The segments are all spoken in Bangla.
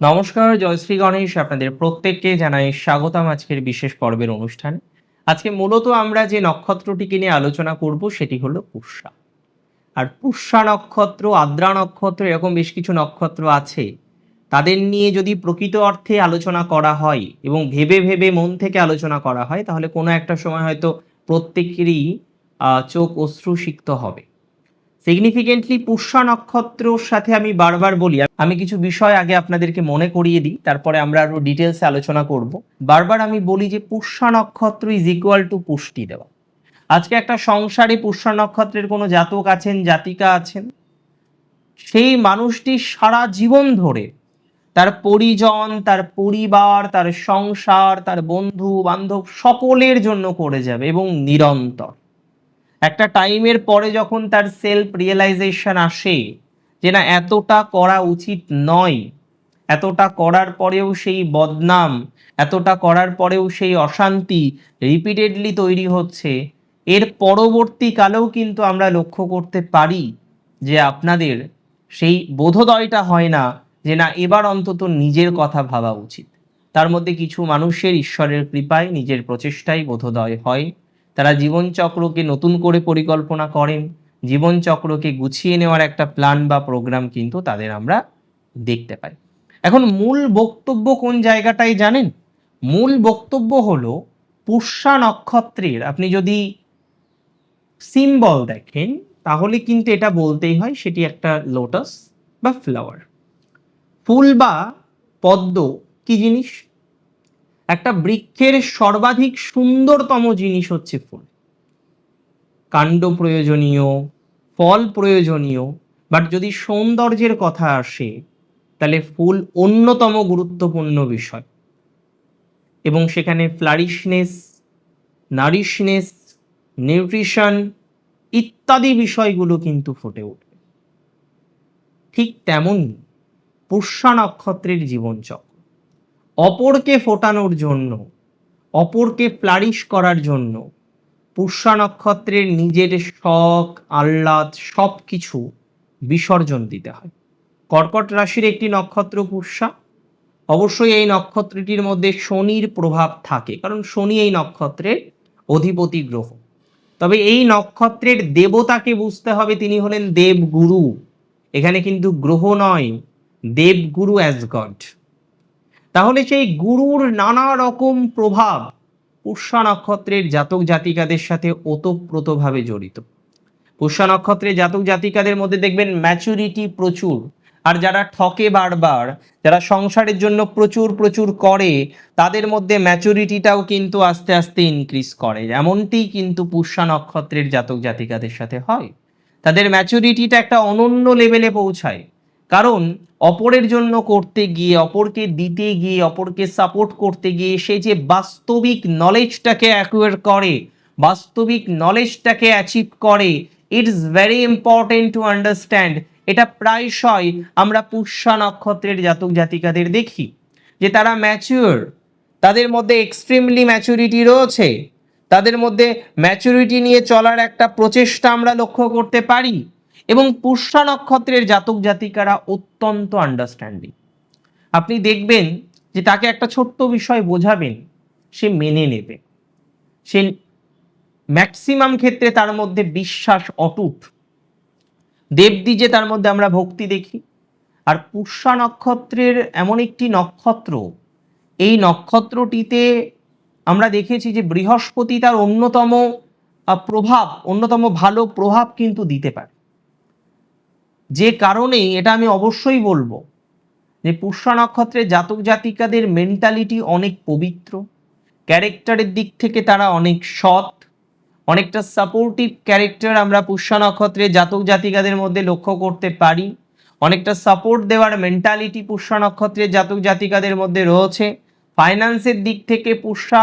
নমস্কার, জয়শ্রী গণেশ আপনাদের প্রত্যেককে জানাই স্বাগতম আজকের বিশেষ পর্বের অনুষ্ঠানে। আজকে মূলত আমরা যে নক্ষত্রটিকে নিয়ে আলোচনা করব সেটি হলো পুষ্যা। আর পুষ্যা নক্ষত্র, আদ্রা নক্ষত্র এরকম বেশ কিছু নক্ষত্র আছে, তাদের নিয়ে যদি প্রকৃত অর্থে আলোচনা করা হয় এবং ভেবে ভেবে মন থেকে আলোচনা করা হয়, তাহলে কোনো একটা সময় হয়তো প্রত্যেকেরই চোখ অশ্রুসিক্ত হবে। সিগনিফিকেন্টলি পুষ্যা নক্ষত্রর সাথে আমি বারবার বলি, আমি কিছু বিষয় আগে আপনাদেরকে মনে করিয়ে দিই, তারপরে আমরা আরও ডিটেলসে আলোচনা করব। বারবার আমি বলি যে পুষ্যা নক্ষত্র ইজ ইকুয়াল টু পুষ্টি দেওয়া। আজকে একটা সংসারে পুষ্যা নক্ষত্রের কোনো জাতক আছেন, জাতিকা আছেন? সেই মানুষটি সারা জীবন ধরে তার পরিজন, তার পরিবার, তার সংসার, তার বন্ধু বান্ধব সকলের জন্য করে যাবে এবং নিরন্তর। একটা টাইমের পরে যখন তার সেলফ রিয়েলাইজেশন আসে যে না, এতটা করা উচিত নয়, এতটা করার পরেও সেই বদনাম, এতটা করার পরেও সেই অশান্তি রিপিটেডলি তৈরি হচ্ছে, এর পরবর্তীকালেও কিন্তু আমরা লক্ষ্য করতে পারি যে আপনাদের সেই বোধোদয়টা হয় না যে না, এবার অন্তত নিজের কথা ভাবা উচিত। তার মধ্যে কিছু মানুষের ঈশ্বরের কৃপায় নিজের প্রচেষ্টাই বোধোদয় হয়। তারা জীবনচক্রকে নতুন করে পরিকল্পনা করেন। জীবনচক্রকে গুছিয়ে নেওয়ার একটা প্ল্যান বা প্রোগ্রাম কিন্তু তাদের আমরা দেখতে পাই। এখন মূল বক্তব্য কোন জায়গাটায় জানেন? মূল বক্তব্য হলো পুষ্যা নক্ষত্রের, আপনি যদি সিম্বল দেখেন, তাহলে কিন্তু এটা বলতেই হয় সেটি একটা লোটাস বা ফ্লাওয়ার ফুল বা পদ্ম কি জিনিস? একটা বৃক্ষের সর্বাধিক সুন্দরতম জিনিস হচ্ছে ফুল। কাণ্ড প্রয়োজনীয়, ফল প্রয়োজনীয় বাট যদি সৌন্দর্যের কথা আসে, তাহলে ফুল অন্যতম গুরুত্বপূর্ণ বিষয়। এবং সেখানে ফ্লারিশনেস নারিশনেস নিউট্রিশন ইত্যাদি বিষয়গুলো কিন্তু ফুটে উঠবে। ঠিক তেমনই পুষ্যা নক্ষত্রের জীবনচক্র। অপরকে ফোটানোর জন্য, অপরকে ফ্লারিশ করার জন্য, পুষ্যা নক্ষত্রের নিজের শখ, আহ্লাদ সব কিছু বিসর্জন দিতে হয়। কর্কট রাশির একটি নক্ষত্র পুষ্যা। অবশ্যই এই নক্ষত্রটির মধ্যে শনির প্রভাব থাকে, কারণ শনি এই নক্ষত্রের অধিপতি গ্রহ। তবে এই নক্ষত্রের দেবতাকে বুঝতে হবে, তিনি হলেন দেবগুরু। এখানে কিন্তু গ্রহ নয়, দেবগুরু অ্যাজ গড তাহলে সেই গুরুর নানা রকম প্রভাব পুষ্যা নক্ষত্রের জাতক জাতিকাদের সাথে ওতপ্রোতভাবে জড়িত। পুষ্যা নক্ষত্রের জাতক জাতিকাদের মধ্যে দেখবেন ম্যাচুরিটি প্রচুর। আর যারা ঠকে বারবার, যারা সংসারের জন্য প্রচুর প্রচুর করে, তাদের মধ্যে ম্যাচুরিটিটাও কিন্তু আস্তে আস্তে ইনক্রিজ করে। এমনটি কিন্তু পুষ্যা নক্ষত্রের জাতক জাতিকাদের সাথে হয়। তাদের ম্যাচুরিটিটা একটা অনন্য লেভেলে পৌঁছায়। কারণ অপরের জন্য করতে গিয়ে, অপরকে দিতে গিয়ে, অপরকে সাপোর্ট করতে গিয়ে সে যে বাস্তবিক নলেজটাকে অ্যাকুয়ার করে, বাস্তবিক নলেজটাকে অ্যাচিভ করে it's very important to understand এটা প্রায়শই আমরা পুষ্যা নক্ষত্রের জাতক জাতিকাদের দেখি, যে তারা ম্যাচিওর তাদের মধ্যে এক্সট্রিমলি ম্যাচুরিটি রয়েছে, তাদের মধ্যে ম্যাচুরিটি নিয়ে চলার একটা প্রচেষ্টা আমরা লক্ষ্য করতে পারি। এবং পুষ্যা নক্ষত্রের জাতক জাতিকারা অত্যন্ত আন্ডারস্ট্যান্ডিং আপনি দেখবেন যে তাকে একটা ছোট্ট বিষয় বোঝাবেন, সে মেনে নেবে। সে ম্যাক্সিমাম ক্ষেত্রে তার মধ্যে বিশ্বাস অটুট। দেবদ্বিজে তার মধ্যে আমরা ভক্তি দেখি। আর পুষ্যা নক্ষত্রের এমন একটি নক্ষত্র, এই নক্ষত্রটিতে আমরা দেখেছি যে বৃহস্পতি তার অন্যতম প্রভাব, অন্যতম ভালো প্রভাব কিন্তু দিতে পারে। যে কারণে এটা আমি অবশ্যই বলব যে পুষ্যা নক্ষত্রের জাতক জাতিকাদের মেন্টালিটি অনেক পবিত্র ক্যারেক্টারের দিক থেকে তারা অনেক সৎ, অনেকটা সাপোর্টিভ ক্যারেক্টার আমরা পুষ্যা নক্ষত্রের জাতক জাতিকাদের মধ্যে লক্ষ্য করতে পারি, অনেকটা সাপোর্ট দেওয়ার মেন্টালিটি পুষ্যা নক্ষত্রের জাতক জাতিকাদের মধ্যে রয়েছে। ফাইন্যান্সের দিক থেকে পুষ্যা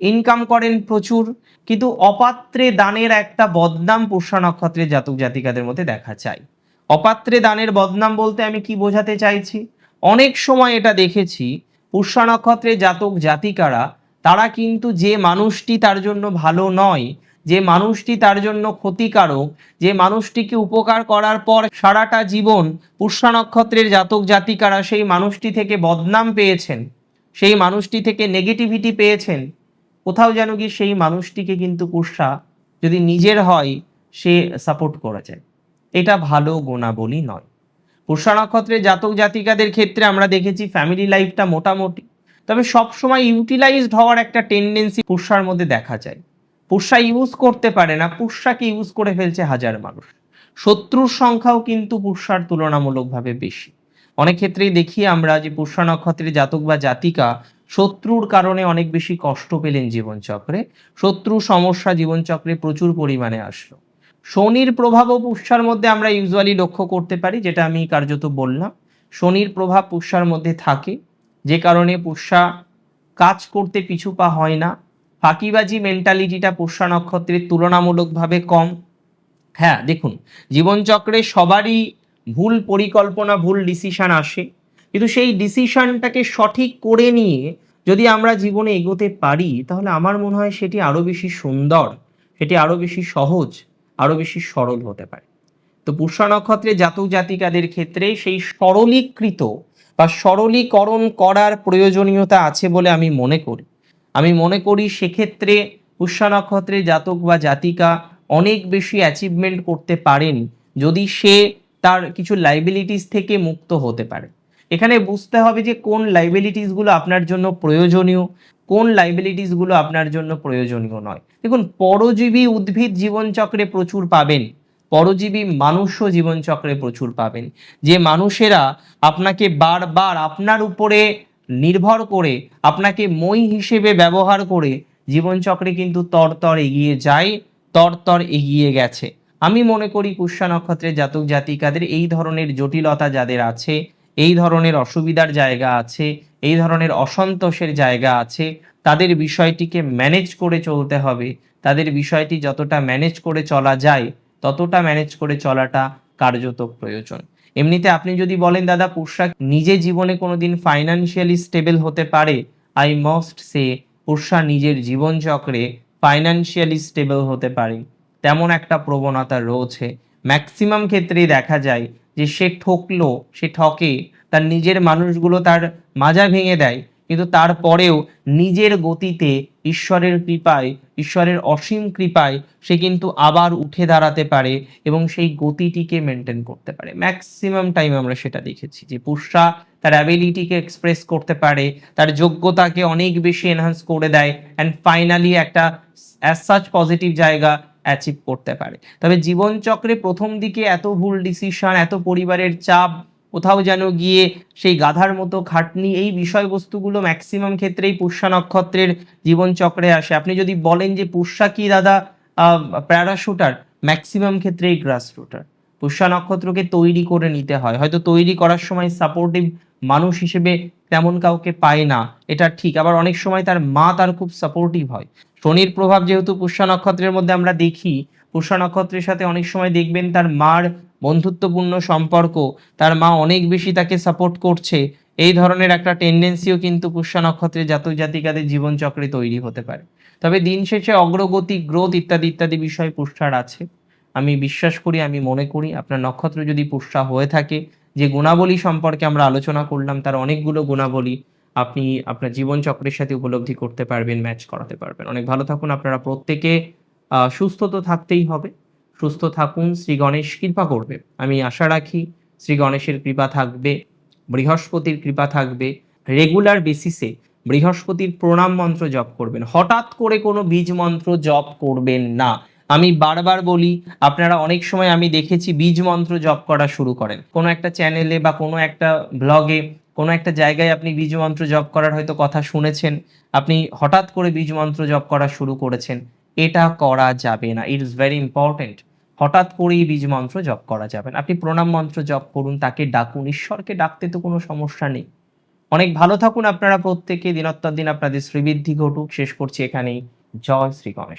ইনকাম করেন প্রচুর, কিন্তু অপাত্রে দানের একটা বদনাম পুষ্যা নক্ষত্রের জাতক জাতিকাদের মধ্যে দেখা যায়। অপাত্রে দানের বদনাম বলতে আমি কি বোঝাতে চাইছি? অনেক সময় এটা দেখেছি, পুষ্যা নক্ষত্রের জাতক জাতিকারা, তারা কিন্তু যে মানুষটি তার জন্য ভালো নয়, যে মানুষটি তার জন্য ক্ষতিকারক, যে মানুষটিকে উপকার করার পর সারাটা জীবন পুষ্যা নক্ষত্রের জাতক জাতিকারা সেই মানুষটি থেকে বদনাম পেয়েছেন, সেই মানুষটি থেকে নেগেটিভিটি পেয়েছেন। কোথাও যেন কি সেই মানুষটিকে কিন্তু পুষ্যা যদি নিজের হয়, সে সাপোর্ট করা যায়। এটা ভালো গুণাবলী নয়। পুষ্যা নক্ষত্রের জাতক জাতিকাদের ক্ষেত্রে আমরা দেখেছি ফ্যামিলি লাইফটা মোটামুটি। তবে সবসময় ইউটিলাইজড হওয়ার একটা টেন্ডেন্সি পুষ্যার মধ্যে দেখা যায়। পুষ্যা ইউজ করতে পারে না পুষ্যাকে ইউজ করে ফেলছে হাজার মানুষ। শত্রুর সংখ্যাও কিন্তু পুষ্যার তুলনামূলকভাবে বেশি। অনেক ক্ষেত্রেই দেখি আমরা যে পুষ্যা নক্ষত্রের জাতক বা জাতিকা শত্রুর কারণে অনেক বেশি কষ্ট পেলেন জীবনচক্রে। শত্রু সমস্যা জীবনচক্রে প্রচুর পরিমাণে আসলো। শনির প্রভাবও পুষ্যার মধ্যে আমরা ইউজুয়ালি লক্ষ্য করতে পারি, যেটা আমি কার্যত বললাম। শনির প্রভাব পুষ্যার মধ্যে থাকে, যে কারণে পুষ্যা কাজ করতে পিছু পা হয় না। ফাঁকিবাজি মেন্টালিটিটা পুষ্যা নক্ষত্রের তুলনামূলকভাবে কম। হ্যাঁ দেখুন, জীবনচক্রে সবারই ভুল পরিকল্পনা, ভুল ডিসিশন আসে। কিন্তু সেই ডিসিশনটাকে সঠিক করে নিয়ে যদি আমরা জীবনে এগোতে পারি, তাহলে আমার মনে হয় সেটি আরও বেশি সুন্দর, সেটি আরও বেশি সহজ। আরও বেশি সরল হতে পারে। তো পুষ্যা নক্ষত্রে জাতক জাতিকাদের ক্ষেত্রে সেই সরলীকৃত বা সরলীকরণ করার প্রয়োজনীয়তা আছে বলে আমি মনে করি। আমি মনে করি সেক্ষেত্রে পুষ্যা নক্ষত্রে জাতক বা জাতিকা অনেক বেশি অ্যাচিভমেন্ট করতে পারেন যদি সে তার কিছু লাইবিলিটিস থেকে মুক্ত হতে পারে। এখানে বুঝতে হবে যে কোন লাইবিলিটিসগুলো আপনার জন্য প্রয়োজনীয় কোন লাইবিলিটিসগুলো আপনার জন্য প্রয়োজনীয় নয়? দেখুন, পরজীবী উদ্ভিদ জীবনচক্রে প্রচুর পাবেন। পরজীবী মানুষও জীবনচক্রে প্রচুর পাবেন। যে মানুষেরা আপনাকে বারবার আপনার উপরে নির্ভর করে, আপনাকে মই হিসেবে ব্যবহার করে জীবনচক্রে কিন্তু তরতর এগিয়ে যায়, তরতর এগিয়ে গেছে। আমি মনে করি পুষ্যা নক্ষত্রের জাতক জাতিকাদের এই ধরনের জটিলতা যাদের আছে, এই ধরনের অসুবিধার জায়গা আছে এই ধরনের অসন্তোষের জায়গা আছে। তাদের বিষয়টিকে ম্যানেজ করে চলতে হবে। তাদের বিষয়টি যতটা ম্যানেজ করে চলা যায়, ততটা ম্যানেজ করে চলাটা কার্যত প্রয়োজন। এমনিতে আপনি যদি বলেন, দাদা পুষ্যা নিজে জীবনে কোনোদিন ফাইনান্সিয়ালি স্টেবল হতে পারে? আই মাস্ট সে পুষ্যা নিজের জীবনচক্রে ফাইনান্সিয়ালি স্টেবল হতে পারে। তেমন একটা প্রবণতা রয়েছে। ম্যাক্সিমাম ক্ষেত্রেই দেখা যায় যে সে ঠকলো, সে ঠকে তার নিজের মানুষগুলো তার মাজা ভেঙে দেয়। কিন্তু তারপরেও নিজের গতিতে ঈশ্বরের কৃপায়, ঈশ্বরের অসীম কৃপায় সে কিন্তু আবার উঠে দাঁড়াতে পারে এবং সেই গতিটিকে মেনটেন করতে পারে। ম্যাক্সিমাম টাইম আমরা সেটা দেখেছি যে পুষ্যা তার অ্যাবিলিটিকে এক্সপ্রেস করতে পারে, তার যোগ্যতাকে অনেক বেশি এনহান্স করে দেয় অ্যান্ড ফাইনালি একটা অ্যাজ সাচ পজিটিভ জায়গা অ্যাচিভ করতে পারে। তবে জীবনচক্রে প্রথম দিকে এত ভুল ডিসিশন এত পরিবারের চাপ কোথাও যেন গিয়ে সেই গাধার মতো খাটনি, এই বিষয়বস্তুগুলো ম্যাক্সিমাম ক্ষেত্রেই পুষ্যা নক্ষত্রের জীবনচক্রে আসে। আপনি যদি বলেন যে পুষ্যা কি দাদা? প্যারাশুটার ম্যাক্সিমাম ক্ষেত্রেই গ্রাস রুটার পুষ্যা নক্ষত্রকে তৈরি করে নিতে হয়। হয়তো তৈরি করার সময় সাপোর্টিভ মানুষ হিসেবে তেমন কাউকে পায় না, এটা ঠিক। আবার অনেক সময় তার মা তার খুব সাপোর্টিভ হয়। শনির প্রভাব যেহেতু পুষ্যা নক্ষত্রের মধ্যে আমরা দেখি, পুষ্যা নক্ষত্রের সাথে অনেক সময় দেখবেন তার মার বন্ধুত্বপূর্ণ সম্পর্ক, তার মা অনেক বেশি তাকে সাপোর্ট করছে, এই ধরনের একটা টেন্ডেন্সিও কিন্তু পুষ্যা নক্ষত্রের জাতক জাতিকাদের জীবনচক্রে তৈরি হতে পারে। তবে দিন শেষে অগ্রগতি গ্রোথ ইত্যাদি ইত্যাদি বিষয় পুষ্যার আছে। আমি বিশ্বাস করি, আমি মনে করি, আপনার নক্ষত্র যদি পুষ্যা হয়ে থাকে, যে গুণাবলী সম্পর্কে আমরা আলোচনা করলাম, তার অনেকগুলো গুণাবলী আপনি আপনার জীবনচক্রের সাথে উপলব্ধি করতে পারবেন ম্যাচ করাতে পারবেন। অনেক ভালো থাকুন, আপনারা প্রত্যেকে সুস্থ তো থাকতেই হবে। সুস্থ থাকুন, শ্রী গণেশ কৃপা করবে। আমি আশা রাখি শ্রী গণেশের কৃপা থাকবে, বৃহস্পতির কৃপা থাকবে। রেগুলার বেসিসে বৃহস্পতির প্রণাম মন্ত্র জপ করবেন। হঠাৎ করে কোনো বীজ মন্ত্র জপ করবেন না। আমি বারবার বলি, আপনারা অনেক সময় আমি দেখেছি বীজ মন্ত্র জপ করা শুরু করেন। কোনো একটা চ্যানেলে বা কোনো একটা ব্লগে, কোনো একটা জায়গায় আপনি বীজ মন্ত্র জপ করার হয়তো কথা শুনেছেন। আপনি হঠাৎ করে বীজ মন্ত্র জপ করা শুরু করেছেন। এটা করা যাবে না। ইট ইজ ভেরি ইম্পর্টেন্ট হঠাৎ করেই বীজ মন্ত্র জপ করা যাবে না। আপনি প্রণাম মন্ত্র জপ করুন, তাকে ডাকুন। ঈশ্বরকে ডাকতে তো কোনো সমস্যা নেই। অনেক ভালো থাকুন আপনারা প্রত্যেকে। দিনত্তর দিন আপনাদের শ্রীবৃদ্ধি ঘটুক। শেষ করছি এখানেই। জয় শ্রী গণেশ।